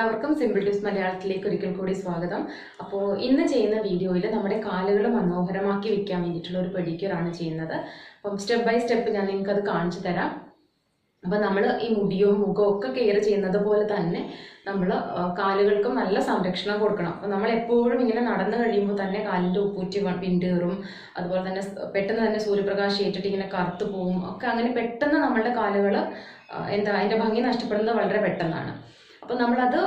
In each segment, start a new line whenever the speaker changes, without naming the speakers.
എല്ലാവർക്കും simple tips മലയാളത്തിലേക്ക് ഒരിക്കൽ കൂടി സ്വാഗതം. അപ്പോൾ ഇന്ന് ചെയ്യുന്ന വീഡിയോയിൽ നമ്മുടെ കാലുകൾ മനോഹരമാക്കി വെക്കാൻ വേണ്ടിയിട്ടുള്ള ഒരു പെഡിക്യൂറാണ് ചെയ്യുന്നത്. അപ്പം സ്റ്റെപ്പ് ബൈ സ്റ്റെപ്പ് ഞാൻ നിങ്ങൾക്ക് അത് കാണിച്ചു തരാം. അപ്പം നമ്മൾ ഈ മുടിയോ മുഖവും ഒക്കെ കെയർ ചെയ്യുന്നത് പോലെ തന്നെ നമ്മൾ കാലുകൾക്കും നല്ല സംരക്ഷണം കൊടുക്കണം. അപ്പം നമ്മൾ എപ്പോഴും ഇങ്ങനെ നടന്നു കഴിയുമ്പോൾ തന്നെ കാലിന്റെ ഉപ്പൂറ്റി പിന്തേറും അതുപോലെ തന്നെ പെട്ടെന്ന് തന്നെ സൂര്യപ്രകാശം ഏറ്റിട്ട് ഇങ്ങനെ കറുത്തു പോവും. ഒക്കെ അങ്ങനെ പെട്ടെന്ന് നമ്മളുടെ കാലുകൾ എന്താ അതിന്റെ ഭംഗി നഷ്ടപ്പെടുന്നത് വളരെ പെട്ടെന്നാണ്. അപ്പം നമ്മളത്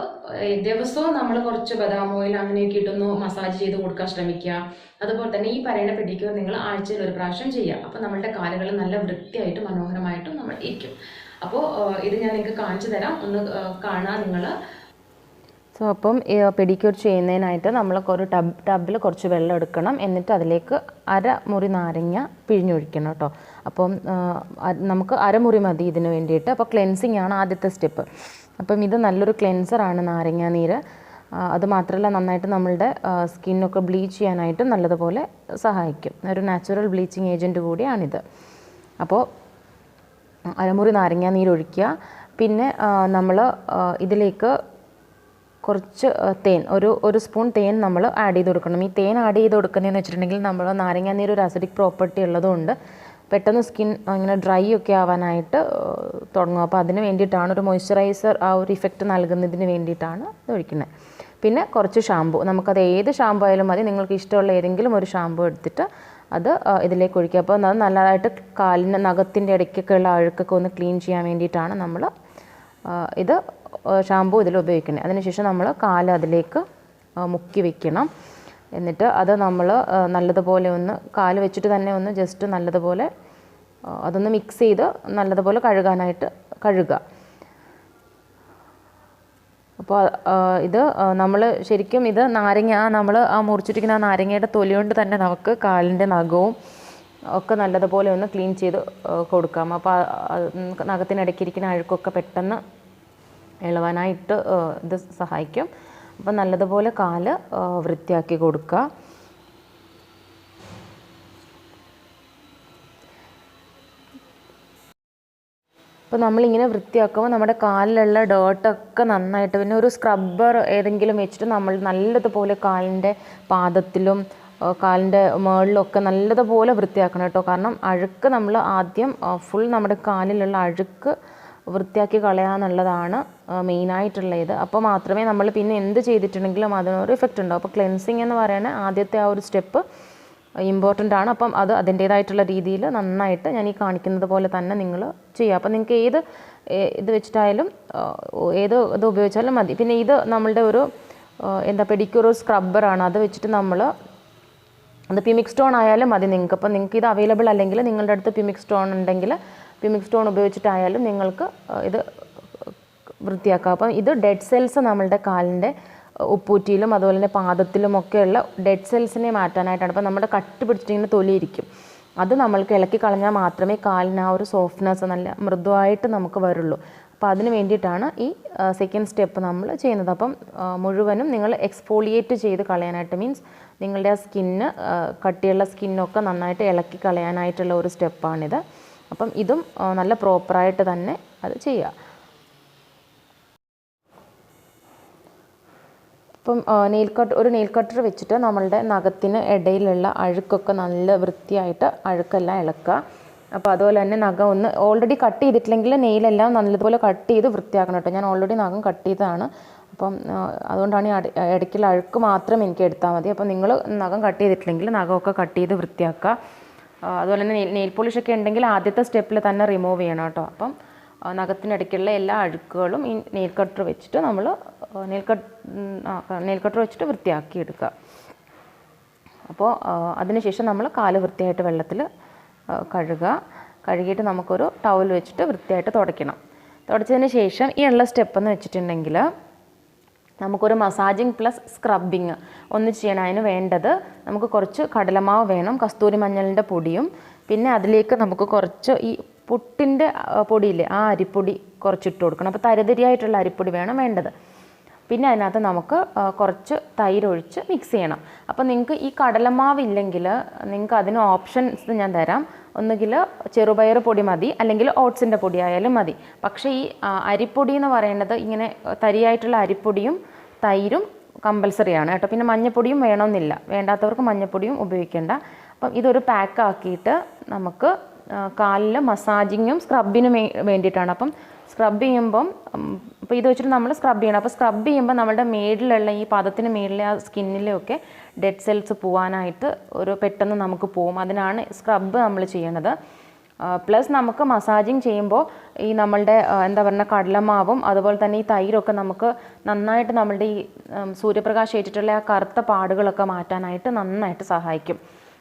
ദിവസവും നമ്മൾ കുറച്ച് ബദാം ഓയിൽ അങ്ങനെയൊക്കെ ഇട്ടൊന്ന് മസാജ് ചെയ്ത് കൊടുക്കാൻ ശ്രമിക്കുക. അതുപോലെ തന്നെ ഈ പറയുന്ന പെഡിക്യൂർ നിങ്ങൾ ആഴ്ചയിൽ ഒരു പ്രാവശ്യം ചെയ്യുക. അപ്പോൾ നമ്മളുടെ കാലുകൾ നല്ല വൃത്തിയായിട്ടും മനോഹരമായിട്ടും നമ്മൾ ഇരിക്കും. അപ്പോൾ ഇത് ഞാൻ നിങ്ങൾക്ക് കാണിച്ചു തരാം. ഒന്ന് കാണാൻ നിങ്ങൾ
സോ അപ്പം പെഡിക്യൂർ ചെയ്യുന്നതിനായിട്ട് നമ്മൾ ഒരു ടബ് ടബിൽ കുറച്ച് വെള്ളം എടുക്കണം. എന്നിട്ട് അതിലേക്ക് അര മുറി നാരങ്ങ പിഴിഞ്ഞൊഴിക്കണം കേട്ടോ. അപ്പം നമുക്ക് അരമുറി മതി ഇതിന് വേണ്ടിയിട്ട്. അപ്പോൾ ക്ലെൻസിങ് ആണ് ആദ്യത്തെ സ്റ്റെപ്പ്. അപ്പം ഇത് നല്ലൊരു ക്ലെൻസറാണ് നാരങ്ങ നീര്. അതുമാത്രമല്ല മാത്രമല്ല നന്നായിട്ട് നമ്മളുടെ സ്കിന്നൊക്കെ ബ്ലീച്ച് ചെയ്യാനായിട്ട് നല്ലതുപോലെ സഹായിക്കും. ഒരു നാച്ചുറൽ ബ്ലീച്ചിങ് ഏജന്റ് കൂടിയാണിത്. അപ്പോൾ അരമുറി നാരങ്ങ നീരൊഴിക്കുക പിന്നെ നമ്മൾ ഇതിലേക്ക് കുറച്ച് തേൻ ഒരു ഒരു സ്പൂൺ തേൻ നമ്മൾ ആഡ് ചെയ്ത് കൊടുക്കണം. ഈ തേൻ ആഡ് ചെയ്ത് കൊടുക്കുന്നതെന്ന് വെച്ചിട്ടുണ്ടെങ്കിൽ നമ്മൾ നാരങ്ങാനീര് ഒരു അസിഡിക് പ്രോപ്പർട്ടി ഉള്ളതുകൊണ്ട് പെട്ടെന്ന് സ്കിൻ ഇങ്ങനെ ഡ്രൈ ഒക്കെ ആവാനായിട്ട് തുടങ്ങും. അപ്പോൾ അതിന് വേണ്ടിയിട്ടാണ് ഒരു മോയ്സ്ചറൈസർ ആ ഒരു ഇഫക്റ്റ് നൽകുന്നതിന് വേണ്ടിയിട്ടാണ് ഇത് ഒഴിക്കുന്നത്. പിന്നെ കുറച്ച് ഷാമ്പു നമുക്കത് ഏത് ഷാമ്പു ആയാലും മതി. നിങ്ങൾക്ക് ഇഷ്ടമുള്ള ഏതെങ്കിലും ഒരു ഷാമ്പു എടുത്തിട്ട് അത് ഇതിലേക്ക് ഒഴിക്കുക. അപ്പോൾ അത് നല്ലതായിട്ട് കാലിന്റെ നഖത്തിന്റെ ഇടയ്ക്കൊക്കെ ഉള്ള അഴുക്കൊക്കെ ഒന്ന് ക്ലീൻ ചെയ്യാൻ വേണ്ടിയിട്ടാണ് നമ്മൾ ഇത് ഷാമ്പു ഇതിൽ ഉപയോഗിക്കുന്നത്. അതിനുശേഷം നമ്മൾ കാൽ അതിലേക്ക് മുക്കി വെക്കണം. എന്നിട്ട് അത് നമ്മൾ നല്ലതുപോലെ ഒന്ന് കാൽ വെച്ചിട്ട് തന്നെ ഒന്ന് ജസ്റ്റ് നല്ലതുപോലെ അതൊന്ന് മിക്സ് ചെയ്ത് നല്ലതുപോലെ കഴുകാനായിട്ട് കഴുകുക. അപ്പോൾ ഇത് നമ്മൾ ശരിക്കും ഇത് നാരങ്ങ നമ്മൾ ആ മുറിച്ചിട്ടിരിക്കുന്ന ആ നാരങ്ങയുടെ തൊലി കൊണ്ട് തന്നെ നമുക്ക് കാലിന്റെ നഖവും ഒക്കെ നല്ലതുപോലെ ഒന്ന് ക്ലീൻ ചെയ്ത് കൊടുക്കാം. അപ്പോൾ നഖത്തിനിടയ്ക്കിരിക്കുന്ന അഴുക്കൊക്കെ പെട്ടെന്ന് ഇളവാനായിട്ട് ഇത് സഹായിക്കും. അപ്പം നല്ലതുപോലെ കാൽ വൃത്തിയാക്കി കൊടുക്കുക. അപ്പോൾ നമ്മളിങ്ങനെ വൃത്തിയാക്കുമ്പോൾ നമ്മുടെ കാലിലുള്ള ഡേർട്ടൊക്കെ നന്നായിട്ട് പിന്നെ ഒരു സ്ക്രബ്ബർ ഏതെങ്കിലും വെച്ചിട്ട് നമ്മൾ നല്ലതുപോലെ കാലിന്റെ പാദത്തിലും കാലിന്റെ മുകളിലൊക്കെ നല്ലതുപോലെ വൃത്തിയാക്കണം കേട്ടോ. കാരണം അഴുക്ക് നമ്മൾ ആദ്യം ഫുൾ നമ്മുടെ കാലിലുള്ള അഴുക്ക് വൃത്തിയാക്കി കളയാന്നുള്ളതാണ് മെയിനായിട്ടുള്ള ഇത് അപ്പോൾ മാത്രമേ നമ്മൾ പിന്നെ എന്ത് ചെയ്തിട്ടുണ്ടെങ്കിലും അതിനൊരു ഇഫക്റ്റ് ഉണ്ടാവും. അപ്പോൾ ക്ലെൻസിങ് എന്ന് പറയുന്ന ആദ്യത്തെ ആ ഒരു സ്റ്റെപ്പ് ഇമ്പോർട്ടന്റ് ആണ്. അപ്പം അത് അതിന്റേതായിട്ടുള്ള രീതിയിൽ നന്നായിട്ട് ഞാൻ ഈ കാണിക്കുന്നത് പോലെ തന്നെ നിങ്ങൾ ചെയ്യുക. അപ്പം നിങ്ങൾക്ക് ഏത് ഇത് വെച്ചിട്ടായാലും ഏത് ഇത് ഉപയോഗിച്ചാലും മതി. പിന്നെ ഇത് നമ്മളുടെ ഒരു എന്താ പെഡിക്യൂർ സ്ക്രബ്ബറാണ് അത് വെച്ചിട്ട് നമ്മൾ അത് പിമിക് സ്റ്റോൺ ആയാലും മതി നിങ്ങൾക്ക് അപ്പം നിങ്ങൾക്ക് ഇത് അവൈലബിൾ അല്ലെങ്കിൽ നിങ്ങളുടെ അടുത്ത് പിമിക് സ്റ്റോൺ ഉണ്ടെങ്കിൽ പിമിക് സ്റ്റോൺ ഉപയോഗിച്ചിട്ടായാലും നിങ്ങൾക്ക് ഇത് വൃത്തിയാക്കാം. അപ്പം ഇത് ഡെഡ് സെൽസ് നമ്മളുടെ കാലിന്റെ ഉപ്പൂറ്റിയിലും അതുപോലെ തന്നെ പാദത്തിലും ഒക്കെയുള്ള ഡെഡ് സെൽസിനെ മാറ്റാനായിട്ടാണ്. അപ്പം നമ്മുടെ കട്ട് പിടിച്ചിട്ടിങ്ങനെ തൊലിയിരിക്കും. അത് നമ്മൾക്ക് ഇളക്കി കളഞ്ഞാൽ മാത്രമേ കാലിന് ആ ഒരു സോഫ്റ്റ്നെസ് നല്ല മൃദുവായിട്ട് നമുക്ക് വരുള്ളൂ. അപ്പോൾ അതിന് വേണ്ടിയിട്ടാണ് ഈ സെക്കൻഡ് സ്റ്റെപ്പ് നമ്മൾ ചെയ്യുന്നത്. അപ്പം മുഴുവനും നിങ്ങൾ എക്സ്പോളിയേറ്റ് ചെയ്ത് കളയാനായിട്ട് മീൻസ് നിങ്ങളുടെ ആ സ്കിന്ന് കട്ടിയുള്ള സ്കിന്നൊക്കെ നന്നായിട്ട് ഇളക്കി കളയാനായിട്ടുള്ള ഒരു സ്റ്റെപ്പാണിത് അപ്പം ഇതും നല്ല പ്രോപ്പറായിട്ട് തന്നെ അത് ചെയ്യുക. ഇപ്പം നെയിൽ കട്ട് ഒരു നെയിൽ കട്ടർ വെച്ചിട്ട് നമ്മളുടെ നഖത്തിന് ഇടയിലുള്ള അഴുക്കൊക്കെ നല്ല വൃത്തിയായിട്ട് അഴുക്കെല്ലാം ഇളക്കുക. അപ്പോൾ അതുപോലെ തന്നെ നഖം ഒന്ന് ഓൾറെഡി കട്ട് ചെയ്തിട്ടില്ലെങ്കിൽ നെയിലെല്ലാം നല്ലതുപോലെ കട്ട് ചെയ്ത് വൃത്തിയാക്കണം കേട്ടോ. ഞാൻ ഓൾറെഡി നഖം കട്ട് ചെയ്തതാണ്. അപ്പം അതുകൊണ്ടാണ് ഈ ഇടയ്ക്കുള്ള അഴുക്ക് മാത്രം എനിക്ക് എടുത്താൽ മതി. അപ്പം നിങ്ങൾ നഖം കട്ട് ചെയ്തിട്ടില്ലെങ്കിൽ നഖമൊക്കെ കട്ട് ചെയ്ത് വൃത്തിയാക്കുക. അതുപോലെ തന്നെ നെയിൽ പോളിഷ് പോളിഷൊക്കെ ഉണ്ടെങ്കിൽ ആദ്യത്തെ സ്റ്റെപ്പിൽ തന്നെ റിമൂവ് ചെയ്യണം കേട്ടോ. അപ്പം നഖത്തിനിടയ്ക്കുള്ള എല്ലാ അഴുക്കുകളും ഈ നെയിൽ കട്ടർ വെച്ചിട്ട് നമ്മൾ നെയിൽ കട്ട് നെയിൽ കട്ടർ വെച്ചിട്ട് വൃത്തിയാക്കി എടുക്കുക. അപ്പോൾ അതിനുശേഷം നമ്മൾ കാൽ വൃത്തിയായിട്ട് വെള്ളത്തിൽ കഴുകുക. കഴുകിയിട്ട് നമുക്കൊരു ടവൽ വെച്ചിട്ട് വൃത്തിയായിട്ട് തുടയ്ക്കണം. തുടച്ചതിന് ശേഷം ഈ ഉള്ള സ്റ്റെപ്പ് എന്ന് വെച്ചിട്ടുണ്ടെങ്കിൽ നമുക്കൊരു മസാജിങ് പ്ലസ് സ്ക്രബിങ് ഒന്ന് ചെയ്യണം. അതിന് വേണ്ടത് നമുക്ക് കുറച്ച് കടലമാവ് വേണം കസ്തൂരി മഞ്ഞളിന്റെ പൊടിയും. പിന്നെ അതിലേക്ക് നമുക്ക് കുറച്ച് ഈ പുട്ടിന്റെ പൊടിയില്ലേ ആ അരിപ്പൊടി കുറച്ച് ഇട്ട് കൊടുക്കണം. അപ്പോൾ തരിതരിയായിട്ടുള്ള അരിപ്പൊടി വേണം വേണ്ടത്. പിന്നെ അതിനകത്ത് നമുക്ക് കുറച്ച് തൈരൊഴിച്ച് മിക്സ് ചെയ്യണം. അപ്പോൾ നിങ്ങൾക്ക് ഈ കടലമാവ് ഇല്ലെങ്കിൽ നിങ്ങൾക്ക് അതിന് ഓപ്ഷൻസ് ഞാൻ തരാം. ഒന്നുകിൽ ചെറുപയർ പൊടി മതി അല്ലെങ്കിൽ ഓട്സിന്റെ പൊടി ആയാലും മതി. പക്ഷേ ഈ അരിപ്പൊടി എന്ന് പറയുന്നത് ഇങ്ങനെ തരിയായിട്ടുള്ള അരിപ്പൊടിയും തൈരും കമ്പൽസറി ആണ് കേട്ടോ. പിന്നെ മഞ്ഞപ്പൊടിയും വേണമെന്നില്ല. വേണ്ടാത്തവർക്ക് മഞ്ഞപ്പൊടിയും ഉപയോഗിക്കേണ്ട. അപ്പം ഇതൊരു പാക്ക് ആക്കിയിട്ട് നമുക്ക് കാലിൽ മസാജിങ്ങും സ്ക്രബിനും വേണ്ടിയിട്ടാണ്. അപ്പം സ്ക്രബ് ചെയ്യുമ്പം ഇപ്പോൾ ഇത് വെച്ചിട്ട് നമ്മൾ സ്ക്രബ് ചെയ്യണം. അപ്പോൾ സ്ക്രബ് ചെയ്യുമ്പോൾ നമ്മുടെ മേളിലുള്ള ഈ പാദത്തിന് മേളിലെ ആ സ്കിന്നിലൊക്കെ ഡെഡ് സെൽസ് പോകാനായിട്ട് ഒരു പെട്ടെന്ന് നമുക്ക് പോകും അതിനാണ് സ്ക്രബ് നമ്മൾ ചെയ്യണത്. പ്ലസ് നമുക്ക് മസാജിങ് ചെയ്യുമ്പോൾ ഈ നമ്മളുടെ എന്താ പറയുക കടലമാവും അതുപോലെ തന്നെ ഈ തൈരൊക്കെ നമുക്ക് നന്നായിട്ട് നമ്മളുടെ ഈ സൂര്യപ്രകാശം ഏറ്റിട്ടുള്ള ആ കറുത്ത പാടുകളൊക്കെ മാറ്റാനായിട്ട് നന്നായിട്ട് സഹായിക്കും.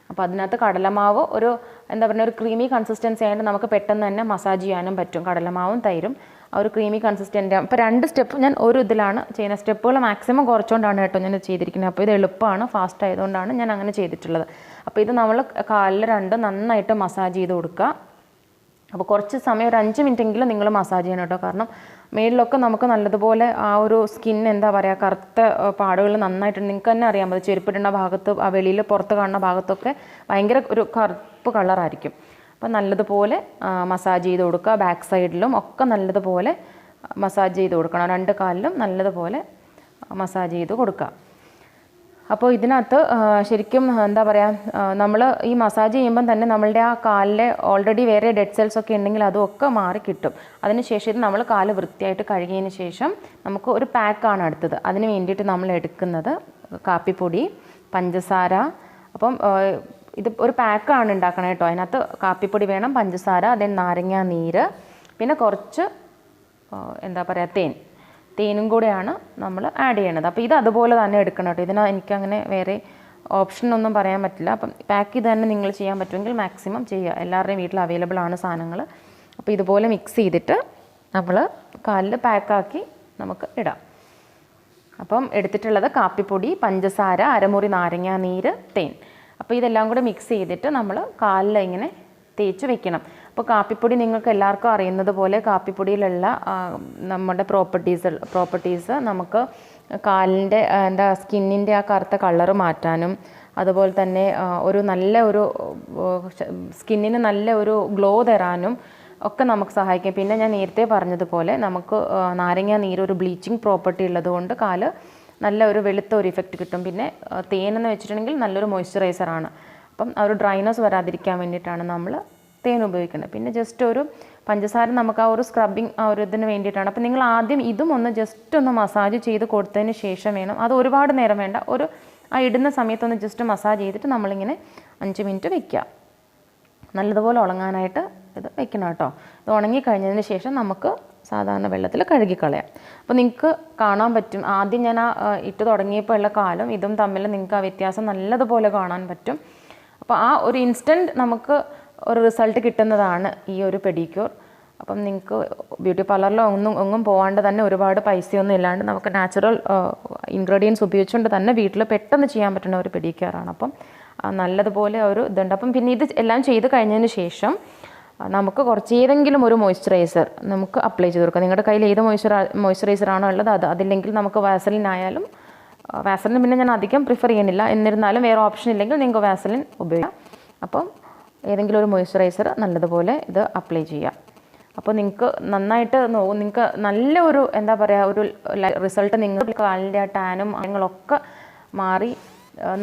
അപ്പോൾ അതിനകത്ത് കടലമാവ് ഒരു എന്താ പറയുക ഒരു ക്രീമി കൺസിസ്റ്റൻസി ആയിട്ട് നമുക്ക് പെട്ടെന്ന് തന്നെ മസാജ് ചെയ്യാനും പറ്റും. കടലമാവും തൈരും ആ ഒരു ക്രീമി കൺസിസ്റ്റന്റ് അപ്പോൾ രണ്ട് സ്റ്റെപ്പ് ഞാൻ ഒരു ഇതിലാണ് ചെയ്യുന്നത്. സ്റ്റെപ്പുകൾ മാക്സിമം കുറച്ചുകൊണ്ടാണ് കേട്ടോ ഞാൻ ചെയ്തിരിക്കുന്നത്. അപ്പോൾ ഇത് എളുപ്പമാണ് ഫാസ്റ്റ് ആയതുകൊണ്ടാണ് ഞാൻ അങ്ങനെ ചെയ്തിട്ടുള്ളത്. അപ്പോൾ ഇത് നമ്മൾ കാലിൽ രണ്ട് നന്നായിട്ട് മസാജ് ചെയ്ത് കൊടുക്കുക. അപ്പോൾ കുറച്ച് സമയം ഒരു അഞ്ച് മിനിറ്റെങ്കിലും നിങ്ങൾ മസാജ് ചെയ്യണം കേട്ടോ. കാരണം മേളിലൊക്കെ നമുക്ക് നല്ലതുപോലെ ആ ഒരു സ്കിൻ എന്താ പറയുക കറുത്ത പാടുകൾ നന്നായിട്ട് നിങ്ങൾക്ക് തന്നെ അറിയാൻ പറ്റും. ചെരുപ്പിടുന്ന ഭാഗത്ത് ആ വെളിയിൽ പുറത്ത് കാണുന്ന ഭാഗത്തൊക്കെ ഭയങ്കര ഒരു കറുപ്പ് കളറായിരിക്കും അപ്പോൾ നല്ലതുപോലെ മസാജ് ചെയ്ത് കൊടുക്കുക. ബാക്ക് സൈഡിലും ഒക്കെ നല്ലതുപോലെ മസാജ് ചെയ്ത് കൊടുക്കണം. രണ്ട് കാലിലും നല്ലതുപോലെ മസാജ് ചെയ്ത് കൊടുക്കുക. അപ്പോൾ ഇതിനകത്ത് ശരിക്കും എന്താ പറയുക നമ്മൾ ഈ മസാജ് ചെയ്യുമ്പം തന്നെ നമ്മളുടെ ആ കാലിലെ ഓൾറെഡി വേറെ ഡെഡ് സെൽസ് ഒക്കെ ഉണ്ടെങ്കിൽ അതൊക്കെ മാറി കിട്ടും. അതിനുശേഷം ഇത് നമ്മൾ കാൽ വൃത്തിയായിട്ട് കഴുകിയതിന് ശേഷം നമുക്ക് ഒരു പാക്കാണ് അടുത്തത്. അതിന് വേണ്ടിയിട്ട് നമ്മൾ എടുക്കുന്നത് കാപ്പിപ്പൊടി പഞ്ചസാര അപ്പം ഇത് ഒരു പാക്കാണ് ഉണ്ടാക്കണത് കേട്ടോ. അതിനകത്ത് കാപ്പിപ്പൊടി വേണം പഞ്ചസാര അതിൽ നാരങ്ങ നീര് പിന്നെ കുറച്ച് എന്താ പറയുക തേൻ. തേനും കൂടെയാണ് നമ്മൾ ആഡ് ചെയ്യണത്. അപ്പോൾ ഇത് അതുപോലെ തന്നെ എടുക്കണം കേട്ടോ. ഇതിന് എനിക്കങ്ങനെ വേറെ ഓപ്ഷനൊന്നും പറയാൻ പറ്റില്ല. അപ്പം പാക്ക് ചെയ്ത് തന്നെ നിങ്ങൾ ചെയ്യാൻ പറ്റുമെങ്കിൽ മാക്സിമം ചെയ്യുക എല്ലാവരുടെയും വീട്ടിൽ അവൈലബിൾ ആണ് സാധനങ്ങൾ അപ്പോൾ ഇതുപോലെ മിക്സ് ചെയ്തിട്ട് നമ്മൾ കാലിൽ പാക്കാക്കി നമുക്ക് ഇടാം. അപ്പം എടുത്തിട്ടുള്ളത് കാപ്പിപ്പൊടി പഞ്ചസാര അരമുറി നാരങ്ങ നീര് തേൻ. അപ്പോൾ ഇതെല്ലാം കൂടെ മിക്സ് ചെയ്തിട്ട് നമ്മൾ കാലിൽ ഇങ്ങനെ തേച്ച് വെക്കണം. അപ്പോൾ കാപ്പിപ്പൊടി നിങ്ങൾക്ക് എല്ലാവർക്കും അറിയുന്നത് പോലെ കാപ്പിപ്പൊടിയിലുള്ള നമ്മുടെ പ്രോപ്പർട്ടീസ് പ്രോപ്പർട്ടീസ് നമുക്ക് കാലിന്റെ എന്താ സ്കിന്നിന്റെ ആ കറുത്ത കളറ് മാറ്റാനും അതുപോലെ തന്നെ ഒരു നല്ല ഒരു സ്കിന്നിന് നല്ല ഒരു ഗ്ലോ തരാനും ഒക്കെ നമുക്ക് സഹായിക്കും. പിന്നെ ഞാൻ നേരത്തെ പറഞ്ഞതുപോലെ നമുക്ക് നാരങ്ങ നീര് ഒരു ബ്ലീച്ചിങ് പ്രോപ്പർട്ടി ഉള്ളതുകൊണ്ട് കാൽ നല്ല ഒരു വെളുത്ത ഒരു ഇഫക്റ്റ് കിട്ടും. പിന്നെ തേനെന്ന് വെച്ചിട്ടുണ്ടെങ്കിൽ നല്ലൊരു മോയ്സ്ചറൈസറാണ് അപ്പം ആ ഒരു ഡ്രൈനസ് വരാതിരിക്കാൻ വേണ്ടിയിട്ടാണ് നമ്മൾ തേൻ ഉപയോഗിക്കുന്നത്. പിന്നെ ജസ്റ്റ് ഒരു പഞ്ചസാര നമുക്ക് ആ ഒരു സ്ക്രബിങ് ആ ഒരു ഇതിന് വേണ്ടിയിട്ടാണ്. അപ്പം നിങ്ങൾ ആദ്യം ഇതും ഒന്ന് ജസ്റ്റ് ഒന്ന് മസാജ് ചെയ്ത് കൊടുത്തതിന് ശേഷം വേണം. അത് ഒരുപാട് നേരം വേണ്ട. ഒരു ആ ഇടുന്ന സമയത്തൊന്ന് ജസ്റ്റ് മസാജ് ചെയ്തിട്ട് നമ്മളിങ്ങനെ അഞ്ച് മിനിറ്റ് വെക്കുക നല്ലതുപോലെ ഉണങ്ങാനായിട്ട് ഇത് വെക്കണം കേട്ടോ. ഇത് ഉണങ്ങി കഴിഞ്ഞതിന് ശേഷം നമുക്ക് സാധാരണ വെള്ളത്തിൽ കഴുകിക്കളയാം. അപ്പോൾ നിങ്ങൾക്ക് കാണാൻ പറ്റും. ആദ്യം ഞാൻ ആ ഇട്ട് തുടങ്ങിയപ്പോൾ ഉള്ള കാലം ഇതും തമ്മിൽ നിങ്ങൾക്ക് ആ വ്യത്യാസം നല്ലതുപോലെ കാണാൻ പറ്റും. അപ്പോൾ ആ ഒരു ഇൻസ്റ്റന്റ് നമുക്ക് ഒരു റിസൾട്ട് കിട്ടുന്നതാണ് ഈ ഒരു പെഡിക്യൂർ. അപ്പം നിങ്ങൾക്ക് ബ്യൂട്ടി പാർലറിലോ ഒന്നും ഒന്നും പോകാണ്ട് തന്നെ ഒരുപാട് പൈസയൊന്നും ഇല്ലാണ്ട് നമുക്ക് നാച്ചുറൽ ഇൻഗ്രീഡിയൻസ് ഉപയോഗിച്ചുകൊണ്ട് തന്നെ വീട്ടിൽ പെട്ടെന്ന് ചെയ്യാൻ പറ്റുന്ന ഒരു പെഡിക്യൂറാണ്. അപ്പം നല്ലതുപോലെ ഒരു ഇതുണ്ട്. അപ്പം പിന്നെ ഇത് എല്ലാം ചെയ്ത് കഴിഞ്ഞതിന് ശേഷം നമുക്ക് കുറച്ച് ഏതെങ്കിലും ഒരു മോയ്സ്ചറൈസർ നമുക്ക് അപ്ലൈ ചെയ്ത് കൊടുക്കാം. നിങ്ങളുടെ കയ്യിൽ ഏത് മോയ്സ്ചറ മോയ്സ്ചറൈസർ ആണോ ഉള്ളത് അത് അതില്ലെങ്കിൽ നമുക്ക് വാസലിൻ ആയാലും വാസലിൻ പിന്നെ ഞാൻ അധികം പ്രിഫർ ചെയ്യുന്നില്ല. എന്നിരുന്നാലും വേറെ ഓപ്ഷൻ ഇല്ലെങ്കിൽ നിങ്ങൾക്ക് വാസലിൻ ഉപയോഗിക്കാം. അപ്പം ഏതെങ്കിലും ഒരു മോയ്സ്ചറൈസർ നല്ലതുപോലെ ഇത് അപ്ലൈ ചെയ്യാം. അപ്പോൾ നിങ്ങൾക്ക് നന്നായിട്ട് നിങ്ങൾക്ക് നല്ല ഒരു എന്താ പറയുക ഒരു റിസൾട്ട് നിങ്ങൾ കാലിന്റെ ആ ടാനും അങ്ങനെയൊക്കെ മാറി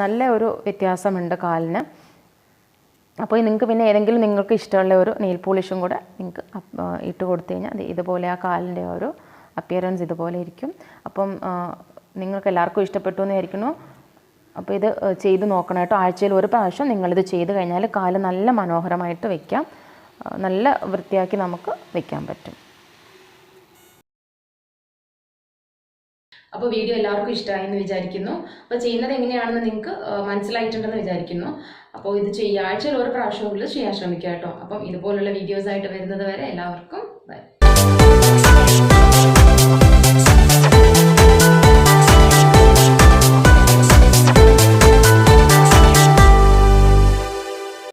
നല്ല ഒരു വ്യത്യാസമുണ്ട് കാലിന്. അപ്പോൾ നിങ്ങൾക്ക് പിന്നെ ഏതെങ്കിലും നിങ്ങൾക്ക് ഇഷ്ടമുള്ള ഒരു നെയിൽ പോളിഷും കൂടെ നിങ്ങൾക്ക് ഇട്ട് കൊടുത്തു കഴിഞ്ഞാൽ ഇതുപോലെ ആ കാലിന്റെ ഒരു അപ്പിയറൻസ് ഇതുപോലെ ഇരിക്കും. അപ്പം നിങ്ങൾക്ക് എല്ലാവർക്കും ഇഷ്ടപ്പെട്ടു എന്ന് വിചാരിക്കുന്നു. അപ്പോൾ ഇത് ചെയ്ത് നോക്കണം കേട്ടോ. ആഴ്ചയിൽ ഒരു പ്രാവശ്യം നിങ്ങളിത് ചെയ്ത് കഴിഞ്ഞാൽ കാൽ നല്ല മനോഹരമായിട്ട് വയ്ക്കാം നല്ല വൃത്തിയാക്കി നമുക്ക് വയ്ക്കാൻ പറ്റും.
അപ്പോൾ വീഡിയോ എല്ലാവർക്കും ഇഷ്ടമായി എന്ന് വിചാരിക്കുന്നു. അപ്പോൾ ചെയ്യുന്നത് എങ്ങനെയാണെന്ന് നിങ്ങൾക്ക് മനസ്സിലായിട്ടുണ്ടെന്ന് വിചാരിക്കുന്നു. അപ്പോൾ ഇത് ചെയ്യുക ആഴ്ചയിൽ ഒരു പ്രാവശ്യമെങ്കിലും ചെയ്യാൻ ശ്രമിക്കുക കേട്ടോ. അപ്പം ഇതുപോലുള്ള വീഡിയോസ് ആയിട്ട് വരുന്നത് വരെ എല്ലാവർക്കും ബൈ